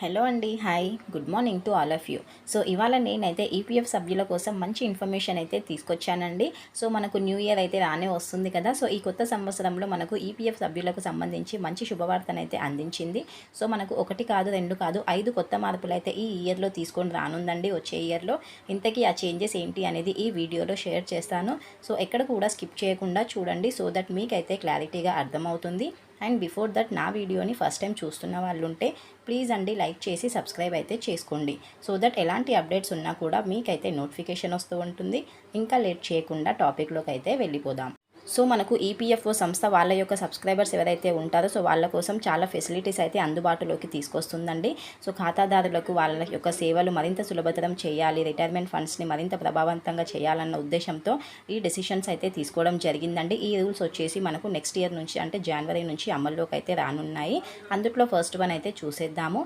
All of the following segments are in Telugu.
హలో అండి hi. Good morning to all of you. So ఇవాళ నేనైతే ఈపీఎఫ్ సభ్యుల కోసం మంచి ఇన్ఫర్మేషన్ అయితే తీసుకొచ్చానండి. సో మనకు న్యూ ఇయర్ అయితే రానే వస్తుంది కదా. సో ఈ కొత్త సంవత్సరంలో మనకు ఈపీఎఫ్ సభ్యులకు సంబంధించి మంచి శుభవార్తనైతే అందించింది. సో మనకు ఒకటి కాదు రెండు కాదు ఐదు కొత్త మార్పులు అయితే ఈ ఇయర్లో తీసుకొని రానుందండి వచ్చే ఇయర్లో. ఇంతకీ ఆ చేంజెస్ ఏంటి అనేది ఈ వీడియోలో షేర్ చేస్తాను. సో ఎక్కడ కూడా స్కిప్ చేయకుండా చూడండి. సో దట్ మీకైతే క్లారిటీగా అర్థమవుతుంది. అండ్ బిఫోర్ దట్ నా వీడియోని ఫస్ట్ టైం చూస్తున్న వాళ్ళు ఉంటే ప్లీజ్ అండి లైక్ చేసి సబ్స్క్రైబ్ అయితే చేసుకోండి. సో దట్ ఎలాంటి అప్డేట్స్ ఉన్నా కూడా మీకైతే నోటిఫికేషన్ వస్తూ ఉంటుంది. ఇంకా లేట్ చేయకుండా టాపిక్లోకి అయితే వెళ్ళిపోదాం. సో మనకు ఈపీఎఫ్ఓ సంస్థ వాళ్ళ యొక్క సబ్స్క్రైబర్స్ ఎవరైతే ఉంటారో సో వాళ్ళ కోసం చాలా ఫెసిలిటీస్ అయితే అందుబాటులోకి తీసుకొస్తుందండి. సో ఖాతాదారులకు వాళ్ళ యొక్క సేవలు మరింత సులభతరం చేయాలి రిటైర్మెంట్ ఫండ్స్ని మరింత ప్రభావవంతంగా చేయాలన్న ఉద్దేశంతో ఈ డెసిషన్స్ అయితే తీసుకోవడం జరిగిందండి. ఈ రూల్స్ వచ్చేసి మనకు నెక్స్ట్ ఇయర్ నుంచి అంటే జనవరి నుంచి అమల్లోకి అయితే రానున్నాయి. అందుట్లో ఫస్ట్ వన్ అయితే చూసేద్దాము.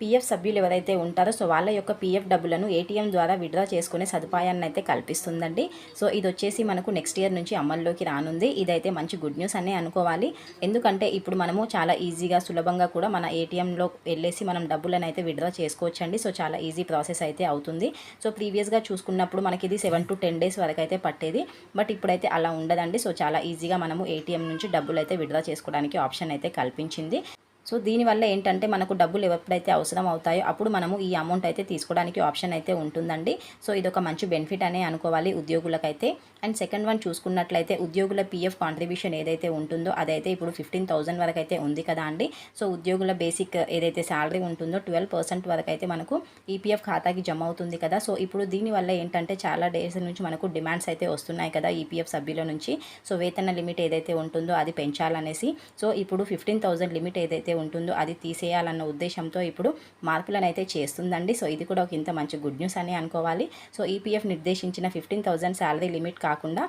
పీఎఫ్ సభ్యులు ఎవరైతే ఉంటారో సో వాళ్ళ యొక్క పీఎఫ్ డబ్బులను ఏటీఎం ద్వారా విడ్రా చేసుకునే సదుపాయాన్ని అయితే కల్పిస్తుందండి. సో ఇది వచ్చేసి మనకు నెక్స్ట్ ఇయర్ నుంచి అమల్లోకి రానుంది. ఇదైతే మంచి గుడ్ న్యూస్ అనే అనుకోవాలి. ఎందుకంటే ఇప్పుడు మనము చాలా ఈజీగా సులభంగా కూడా మన ఏటీఎంలో వెళ్ళేసి మనం డబ్బులను అయితే విడ్రా చేసుకోవచ్చండి. సో చాలా ఈజీ ప్రాసెస్ అయితే అవుతుంది. సో ప్రీవియస్గా చూసుకున్నప్పుడు మనకి ఇది సెవెన్ టు టెన్ డేస్ వరకు అయితే పట్టేది. బట్ ఇప్పుడైతే అలా ఉండదండి. సో చాలా ఈజీగా మనము ఏటీఎం నుంచి డబ్బులు అయితే విడ్రా చేసుకోవడానికి ఆప్షన్ అయితే కల్పించింది. సో దీనివల్ల ఏంటంటే మనకు డబ్బులు ఎప్పుడైతే అవసరం అవుతాయో అప్పుడు మనము ఈ అమౌంట్ అయితే తీసుకోవడానికి ఆప్షన్ అయితే ఉంటుందండి. సో ఇది ఒక మంచి బెనిఫిట్ అనే అనుకోవాలి ఉద్యోగులకైతే. అండ్ సెకండ్ వన్ చూసుకున్నట్లయితే ఉద్యోగుల పీఎఫ్ కాంట్రిబ్యూషన్ ఏదైతే ఉంటుందో అదైతే ఇప్పుడు ఫిఫ్టీన్ థౌసండ్ వరకు అయితే ఉంది కదా అండి. సో ఉద్యోగుల బేసిక్ ఏదైతే శాలరీ ఉంటుందో ట్వెల్వ్ పర్సెంట్ వరకు అయితే మనకు ఈపీఎఫ్ ఖాతాకి జమ అవుతుంది కదా. సో ఇప్పుడు దీనివల్ల ఏంటంటే చాలా డేస్ నుంచి మనకు డిమాండ్స్ అయితే వస్తున్నాయి కదా ఈపీఎఫ్ సభ్యుల నుంచి. సో వేతన లిమిట్ ఏదైతే ఉంటుందో అది పెంచాలనేసి. సో ఇప్పుడు ఫిఫ్టీన్ థౌసండ్ లిమిట్ ఏదైతే ఉంటుందో అది తీసేయాలన్న ఉద్దేశంతో ఇప్పుడు మార్పులను అయితే చేస్తుందండి. సో ఇది కూడా ఒక ఇంత మంచి గుడ్ న్యూస్ అని అనుకోవాలి. సో ఈపీఎఫ్ నిర్దేశించిన ఫిఫ్టీన్ థౌసండ్ శాలరీ లిమిట్ కాకుండా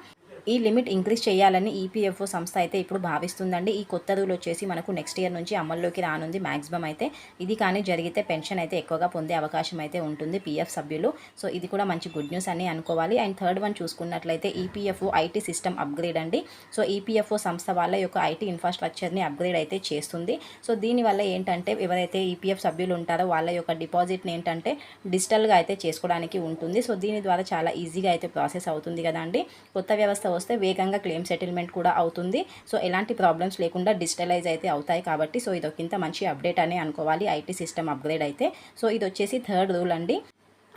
ఈ లిమిట్ ఇంక్రీజ్ చేయాలని ఈపీఎఫ్ఓ సంస్థ అయితే ఇప్పుడు భావిస్తుందండి. ఈ కొత్త రూల్ వచ్చేసి మనకు నెక్స్ట్ ఇయర్ నుంచి అమల్లోకి రానుంది మ్యాక్సిమం అయితే. ఇది కానీ జరిగితే పెన్షన్ అయితే ఎక్కువగా పొందే అవకాశం అయితే ఉంటుంది పీఎఫ్ సభ్యులు. సో ఇది కూడా మంచి గుడ్ న్యూస్ అని అనుకోవాలి. అండ్ థర్డ్ వన్ చూసుకున్నట్లయితే ఈపీఎఫ్ఓ ఐటీ సిస్టమ్ అప్గ్రేడ్ అండి. సో ఈపీఎఫ్ఓ సంస్థ వాళ్ళ యొక్క ఐటీ ఇన్ఫ్రాస్ట్రక్చర్ని అప్గ్రేడ్ అయితే చేస్తుంది. సో దీనివల్ల ఏంటంటే ఎవరైతే ఈపీఎఫ్ సభ్యులు ఉంటారో వాళ్ళ యొక్క డిపాజిట్ని ఏంటంటే డిజిటల్గా అయితే చేసుకోవడానికి ఉంటుంది. సో దీని ద్వారా చాలా ఈజీగా అయితే ప్రాసెస్ అవుతుంది కదండి. కొత్త వ్యవస్థ వస్తే వేగంగా క్లెయిమ్ సెటిల్మెంట్ కూడా అవుతుంది. సో ఎలాంటి ప్రాబ్లమ్స్ లేకుండా డిజిటలైజ్ అయితే అవుతాయి కాబట్టి సో ఇది ఒకంత మంచి అప్డేట్ అనే అనుకోవాలి. ఐటీ సిస్టమ్ అప్గ్రేడ్ అయితే. సో ఇది వచ్చేసి థర్డ్ రూల్ అండి.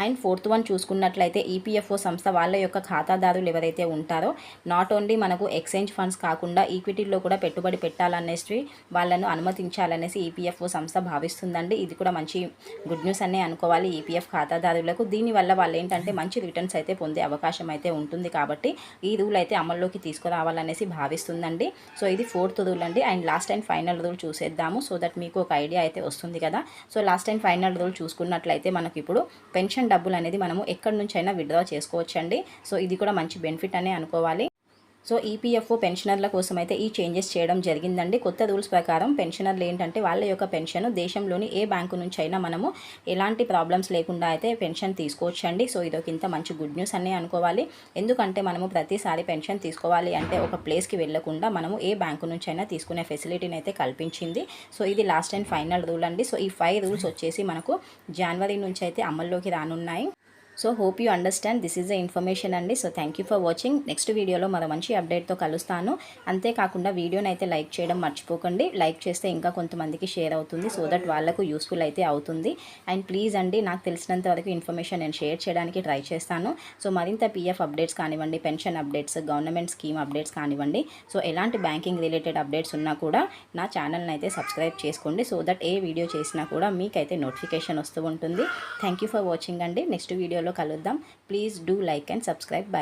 అండ్ ఫోర్త్ వన్ చూసుకున్నట్లయితే ఈపీఎఫ్ఓ సంస్థ వాళ్ళ యొక్క ఖాతాదారులు ఎవరైతే ఉంటారో నాట్ ఓన్లీ మనకు ఎక్స్చేంజ్ ఫండ్స్ కాకుండా ఈక్విటీలో కూడా పెట్టుబడి పెట్టాలనేసి వాళ్ళను అనుమతించాలనేసి ఈపీఎఫ్ఓ సంస్థ భావిస్తుందండి. ఇది కూడా మంచి గుడ్ న్యూస్ అనే అనుకోవాలి ఈపీఎఫ్ ఖాతాదారులకు. దీనివల్ల వాళ్ళు ఏంటంటే మంచి రిటర్న్స్ అయితే పొందే అవకాశం అయితే ఉంటుంది కాబట్టి ఈ రూల్ అయితే అమల్లోకి తీసుకురావాలనేసి భావిస్తుందండి. సో ఇది ఫోర్త్ రూల్ అండి. And last and final rule చూసేద్దాము. సో దట్ మీకు ఒక ఐడియా అయితే వస్తుంది కదా. So last and final rule చూసుకున్నట్లయితే మనకి ఇప్పుడు పెన్షన్ డబ్బులు అనేది మనము ఎక్కడి నుంచైనా విత్డ్రా చేసుకోవచ్చండి. సో ఇది కూడా మంచి బెనిఫిట్ అనే అనుకోవాలి. సో ఈపీఎఫ్ఓ పెన్షనర్ల కోసం అయితే ఈ చేంజెస్ చేయడం జరిగిందండి. కొత్త రూల్స్ ప్రకారం పెన్షనర్లు ఏంటంటే వాళ్ళ యొక్క పెన్షన్ దేశంలోని ఏ బ్యాంకు నుంచి అయినా మనము ఎలాంటి ప్రాబ్లమ్స్ లేకుండా అయితే పెన్షన్ తీసుకోవచ్చండి. సో ఇదొక ఇంత మంచి గుడ్ న్యూస్ అనే అనుకోవాలి. ఎందుకంటే మనము ప్రతిసారి పెన్షన్ తీసుకోవాలి అంటే ఒక ప్లేస్కి వెళ్ళకుండా మనము ఏ బ్యాంకు నుంచి అయినా తీసుకునే ఫెసిలిటీని అయితే కల్పించింది. సో ఇది లాస్ట్ అండ్ ఫైనల్ రూల్ అండి. సో ఈ ఫైవ్ రూల్స్ వచ్చేసి మనకు జనవరి నుంచి అయితే అమల్లోకి రానున్నాయి. So hope you understand this is the information అండి. So thank you for watching. Next వీడియోలో మరో మంచి అప్డేట్తో కలుస్తాను. అంతేకాకుండా వీడియోని అయితే లైక్ చేయడం మర్చిపోకండి. లైక్ చేస్తే ఇంకా కొంతమందికి షేర్ అవుతుంది. సో దట్ వాళ్ళకు యూస్ఫుల్ అయితే అవుతుంది. అండ్ ప్లీజ్ అండి నాకు తెలిసినంత వరకు ఇన్ఫర్మేషన్ నేను షేర్ చేయడానికి ట్రై చేస్తాను. సో మరింత పీఎఫ్ అప్డేట్స్ కానివ్వండి pension updates government scheme updates కానివ్వండి సో ఎలాంటి బ్యాంకింగ్ రిలేటెడ్ అప్డేట్స్ ఉన్నా కూడా నా ఛానల్ని అయితే సబ్స్క్రైబ్ చేసుకోండి. సో దట్ ఏ వీడియో చేసినా కూడా మీకైతే నోటిఫికేషన్ వస్తూ ఉంటుంది. థ్యాంక్ యూ ఫర్ వాచింగ్ అండి. నెక్స్ట్ వీడియో వీడియోలో కలుద్దాం. Please do like and subscribe. Bye.